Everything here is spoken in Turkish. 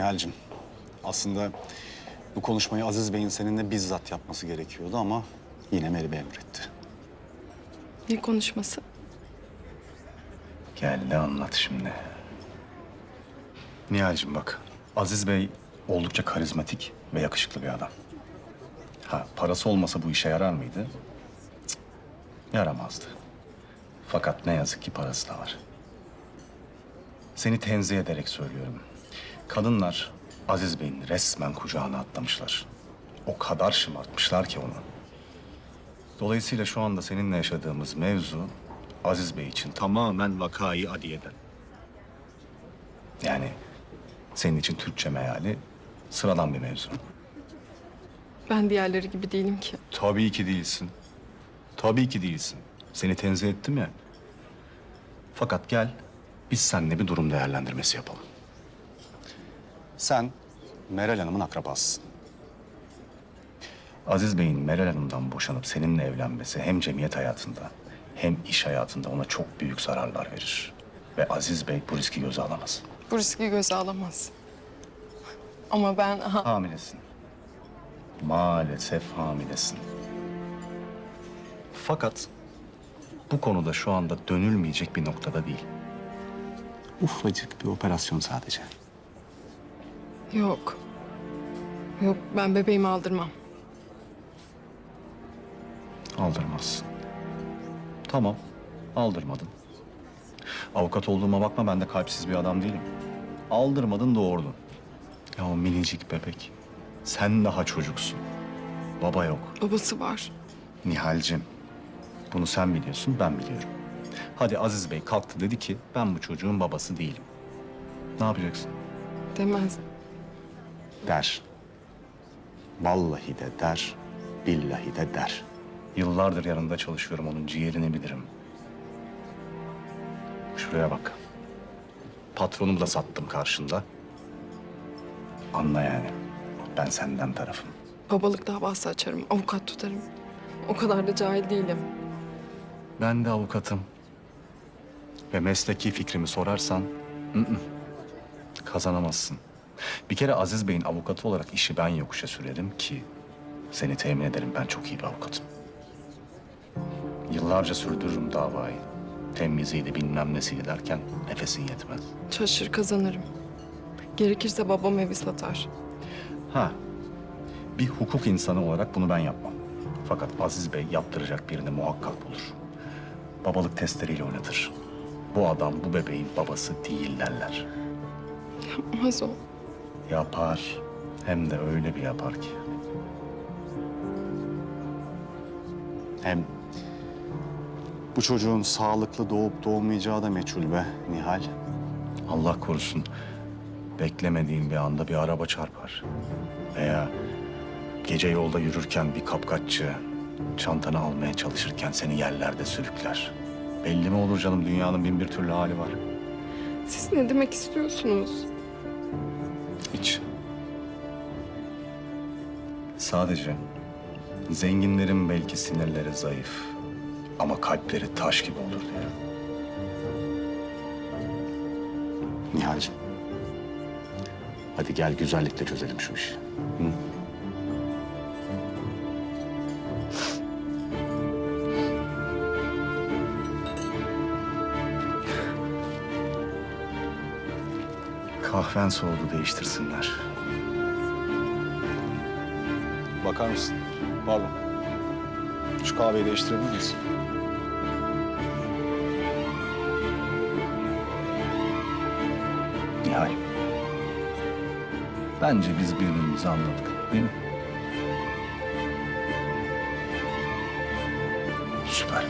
Nihal'cim aslında bu konuşmayı Aziz Bey'in seninle bizzat yapması gerekiyordu ama yine Meri Bey emretti. Ne konuşması? Gel de anlat şimdi. Nihal'cim bak, Aziz Bey oldukça karizmatik ve yakışıklı bir adam. Ha, parası olmasa bu işe yarar mıydı? Cık, yaramazdı. Fakat ne yazık ki parası da var. Seni tenzih ederek söylüyorum. Kadınlar Aziz Bey'in resmen kucağına atlamışlar. O kadar şımartmışlar ki onu. Dolayısıyla şu anda seninle yaşadığımız mevzu Aziz Bey için tamamen vakayı adiyeden. Yani senin için Türkçe meali sıradan bir mevzu. Ben diğerleri gibi değilim ki. Tabii ki değilsin. Tabii ki değilsin. Seni tenzih ettim ya. Fakat gel biz seninle bir durum değerlendirmesi yapalım. Sen Meral Hanım'ın akrabasısın. Aziz Bey'in Meral Hanım'dan boşanıp seninle evlenmesi hem cemiyet hayatında hem iş hayatında ona çok büyük zararlar verir. Ve Aziz Bey bu riski göze alamaz. Bu riski göze alamaz. Ama ben... Aha, Hamilesin. Maalesef hamilesin. Fakat bu konuda şu anda dönülmeyecek bir noktada değil. Ufacık bir operasyon sadece. Yok. Yok ben bebeğimi aldırmam. Aldırmazsın. Tamam, aldırmadın. Avukat olduğuma bakma ben de kalpsiz bir adam değilim. Aldırmadın doğurdun. Ya o minicik bebek. Sen daha çocuksun. Baba yok. Babası var. Nihal'cim, bunu sen biliyorsun, ben biliyorum. Hadi Aziz Bey kalktı dedi ki, ben bu çocuğun babası değilim. Ne yapacaksın? Demez. Der. Vallahi de der, billahi de der. Yıllardır yanında çalışıyorum, onun ciğerini bilirim. Şuraya bak. Patronumu da sattım karşında. Anla yani. Ben senden tarafım. Babalık davası açarım. Avukat tutarım. O kadar da cahil değilim. Ben de avukatım. Ve mesleki fikrimi sorarsan... kazanamazsın. Bir kere Aziz Bey'in avukatı olarak işi ben yokuşa sürerim ki... ...seni temin ederim ben çok iyi bir avukatım. Yıllarca sürdürürüm davayı. Temiziydi bilmem nesiydi derken nefesin yetmez. Çalışır kazanırım. Gerekirse babam evi satar. Ha, bir hukuk insanı olarak bunu ben yapmam. Fakat Aziz Bey yaptıracak birini muhakkak bulur. Babalık testleriyle oynatır. Bu adam bu bebeğin babası değil derler. Yapmaz o. Yapar. Hem de öyle bir yapar ki. Hem bu çocuğun sağlıklı doğup doğmayacağı da meçhul be Nihal. Allah korusun beklemediğin bir anda bir araba çarpar. Veya gece yolda yürürken bir kapkaççı çantanı almaya çalışırken seni yerlerde sürükler. Belli mi olur canım dünyanın bin bir türlü hali var. Siz ne demek istiyorsunuz? Hiç. Sadece zenginlerin belki sinirleri zayıf ama kalpleri taş gibi olur diye. Nihal'cim. Hadi gel güzellikle çözelim şu işi. Hı? Kahven soğudu değiştirsinler. Bakar mısın? Pardon. Şu kahveyi değiştirebilir miyiz? Nihal. Bence biz birbirimizi anladık değil mi? Süper.